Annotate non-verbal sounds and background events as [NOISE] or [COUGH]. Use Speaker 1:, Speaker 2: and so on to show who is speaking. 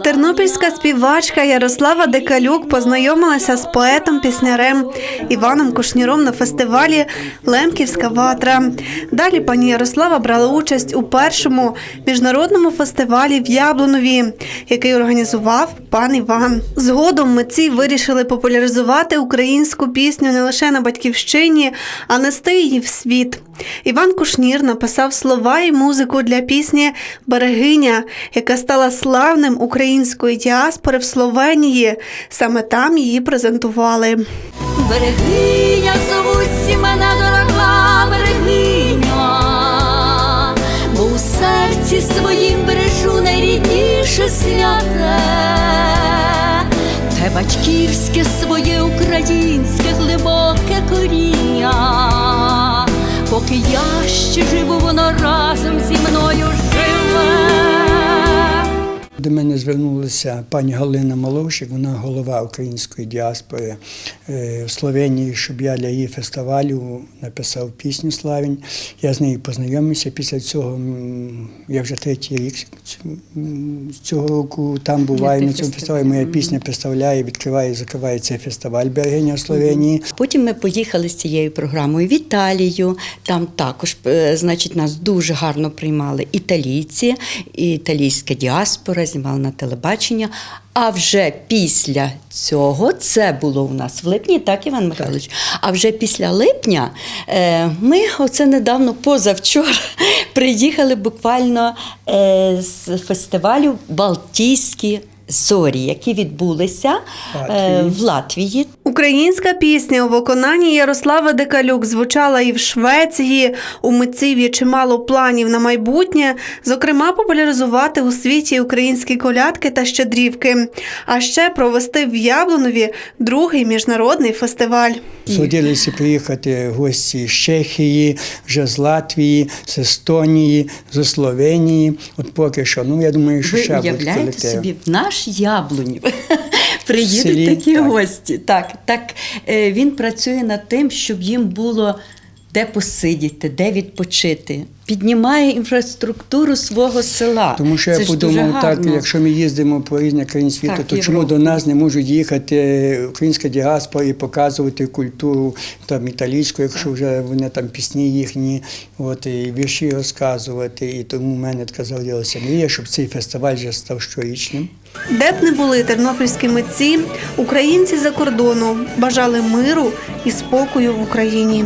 Speaker 1: Тернопільська співачка Ярослава Декалюк познайомилася з поетом-піснярем Іваном Кушніром на фестивалі Лемківська ватра. Далі пані Ярослава брала участь у першому міжнародному фестивалі в Яблунові, який організував пан Іван. Згодом митці вирішили популяризувати українську пісню не лише на батьківщині, а нести її в світ. Іван Кушнір написав слова і музику для пісні Берегиня, яка стала славним української діаспори в Словенії. Саме там її презентували.
Speaker 2: Берегиня зовуть мене дорога берегиня, бо у серці своїм бережу найрідніше святе, те батьківське своє українське глибоке коріння, поки я ще живу, воно
Speaker 3: До мене звернулася пані Галина Маловщик, вона голова української діаспори е, в Словенії, щоб я для її фестивалю написав пісню Славінь. Я з нею познайомився. Після цього я вже третій рік цього року там буваю на цьому фестивалі. Моя пісня представляє, відкриває і закриває цей фестиваль Бергиня в Словенії.
Speaker 4: Потім ми поїхали з цією програмою в Італію. Там також, е, значить, нас дуже гарно приймали італійці, італійська діаспора знімала на телебачення. А вже після цього, це було у нас в липні, так, Іван Михайлович. А вже після липня е, ми оце недавно позавчора [LAUGHS] приїхали буквально е, з фестивалю Балтійські зорі, які відбулися е,
Speaker 3: Латвії.
Speaker 4: в Латвії.
Speaker 1: Українська пісня у виконанні Ярослава Декалюк звучала і в Швеції. У митців є чимало планів на майбутнє, зокрема, популяризувати у світі українські колядки та щедрівки, а ще провести в Яблунові другий міжнародний фестиваль.
Speaker 3: Судилися приїхати гості з Чехії, вже з Латвії, з Естонії, з Словенії. От поки що, ну я думаю, що
Speaker 4: Ви
Speaker 3: ще будуть
Speaker 4: уявляєте собі, в наш Яблунів [LAUGHS] приїдуть
Speaker 3: селі,
Speaker 4: такі
Speaker 3: так.
Speaker 4: гості. Так, так е, він працює над тим, щоб їм було де посидіти, де відпочити. Піднімає інфраструктуру свого села.
Speaker 3: Тому що
Speaker 4: Це
Speaker 3: я подумав, так, якщо ми їздимо по різних країнах світу,
Speaker 4: Так,
Speaker 3: то чому
Speaker 4: Європу.
Speaker 3: до нас не можуть їхати українська діаспора і показувати культуру там італійську, якщо вже вони там пісні їхні, от і вірші розказувати. І тому в мене така з'явилася мрія, щоб цей фестиваль вже став щорічним.
Speaker 1: Де б не були тернопільські митці, українці за кордону бажали миру і спокою в Україні.